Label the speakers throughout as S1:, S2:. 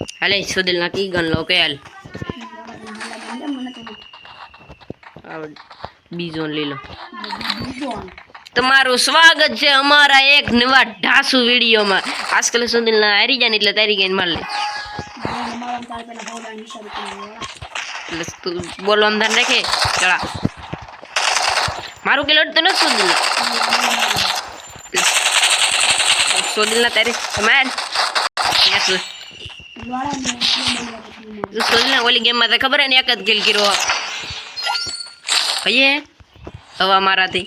S1: હાલે સુધીલ ના કી ગન લો કે હાલ
S2: મને તો
S1: આ બીજો લઈ લો
S2: બીજો
S1: તમારું સ્વાગત છે અમારા એક નવા ઢાસુ વિડીયોમાં આજકાલ સુધીલ ના હારી જાય ને એટલે તારી ગઈને માર લે
S2: મારા તાર પેલા ભાવડા નિશાળ કરી
S1: એટલે તું બોલવામાં ધ્યાન રાખે ચલા મારું કિલો તો નથી સુધીલ સુધીલ ના તારી માર ઓલી ગેમમાં તો ખબર ને એક જ કિલ કર્યો કહીએ હવા મારાથી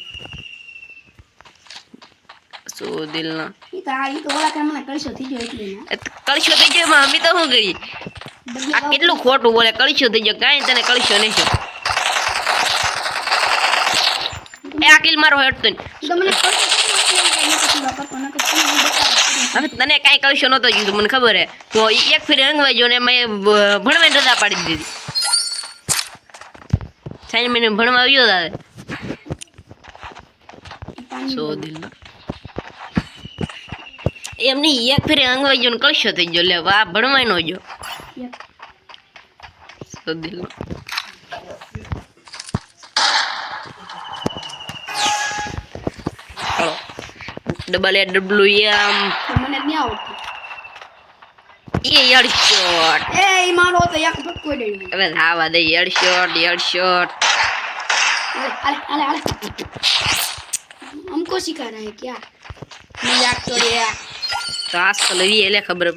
S1: સુધીલ ના
S2: ઈ તો આ ઈ તો ઓલા કામ મને કરશો થઈ ગયો એટલે ને
S1: કળશો થઈ ગયો અમે તો શું કરી આ કેટલું ખોટું બોલે કળશો થઈ ગયો કાંઈ તને કળશો નહીં એ આ કિલ મારો હેડતો નહીં.
S2: તો મને કરશો પછી વાપરતો ન કરતો ને બતાવો.
S1: હવે તને કાંઈ કહીશો નહોતો જીધું મને ખબર હે. તો એક ફેરી રંગવાઈ ગયો ને મેં ભણવાની રજા પાડી દીધી સાંજ મહિને ભણવા આવ્યો તારે. સો દિલ એમ નહીં એક ફેરી અંગવાઈ ગયો ને કળશો થઈ ગયો લે વાહ ભણવાય નો ગયો. સો દિલ ડબલ એ ડબલ્યુ એમ
S2: તો મને નહીં આવડતું
S1: એ યડશોટ
S2: એ ઈ મારો તો એક ભટકો દેડી
S1: હવે આવા દે યડશોટ યડશોટ
S2: अरे अरे अरे अरे हमको सिखा रहा है क्या मजाक तो रे
S1: તો આજ તો લઈએ એટલે ખબર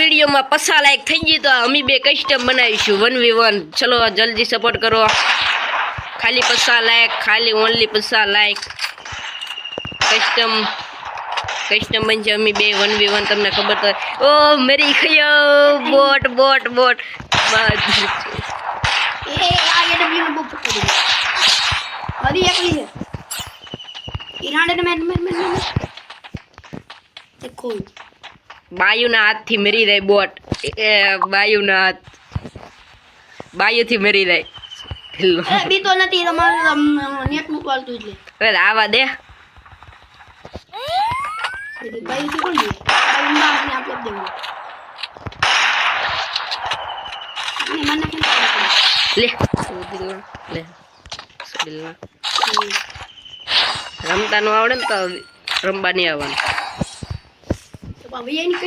S1: વિડીયોમાં પસા લાયક થઈ ગઈ તો અમે બે કસ્ટમ બનાવીશું વન વી વન ચલો જલ્દી સપોર્ટ કરો ખાલી પસા લાયક ખાલી ઓનલી પસા લાયક કસ્ટમ કસ્ટમ બનશે અમે બે વન વી વન તમને ખબર તો ઓ મેરી ખયો બોટ બોટ બોટ
S2: ए आ ये डब्ल्यू में बुक कर दे अभी एक ली है ईरान ने मैं मैं मैं मैं देखो
S1: બાયુના હાથથી મરી જાય બોટ. એ બાયુના હાથ. બાયુથી મરી જાય
S2: બીતો નથી તમારું નેટ મૂકવાતું એટલે
S1: હવે આવા દે. રમતા નું આવડે ને તો રમવા નહીં આવવાનું.
S2: ભાઈ એની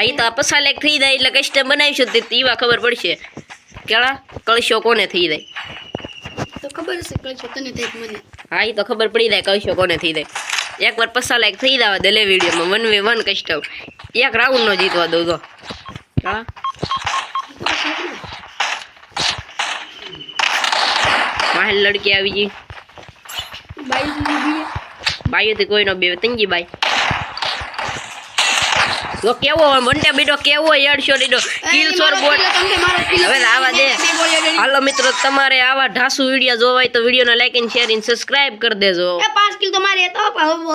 S1: અહીં તો આ પસા લાયક થઈ જાય એટલે કસ્ટમ બનાવીશું તે તીવા ખબર પડશે. કેળા કળશો કોને થઈ જાય?
S2: તો ખબર હશે કળશો તને થઈ મને.
S1: હા એ તો ખબર પડી જાય કળશો કોને થઈ જાય. એકવાર પસા લાયક થઈ જવા દલે વિડીયોમાં વન વે વન કસ્ટમ એક રાઉન્ડ નો જીતવા દઉં તો. કેળા? માહેલ લડકી આવી ગઈ.
S2: બાઈ સુધી બી
S1: બાઈઓથી કોઈનો બે તંગી બાઈ. જો કેવો બંને બીડો કેવો એડશો દીડો કિલસોર બોટ. હવે આવા દે. હાલો મિત્રો તમારે આવા ઢાસુ વીડિયો જોવાય તો વિડીયોને like and share and subscribe કરી દેજો.
S2: પાંચ કિલો તો મારે તો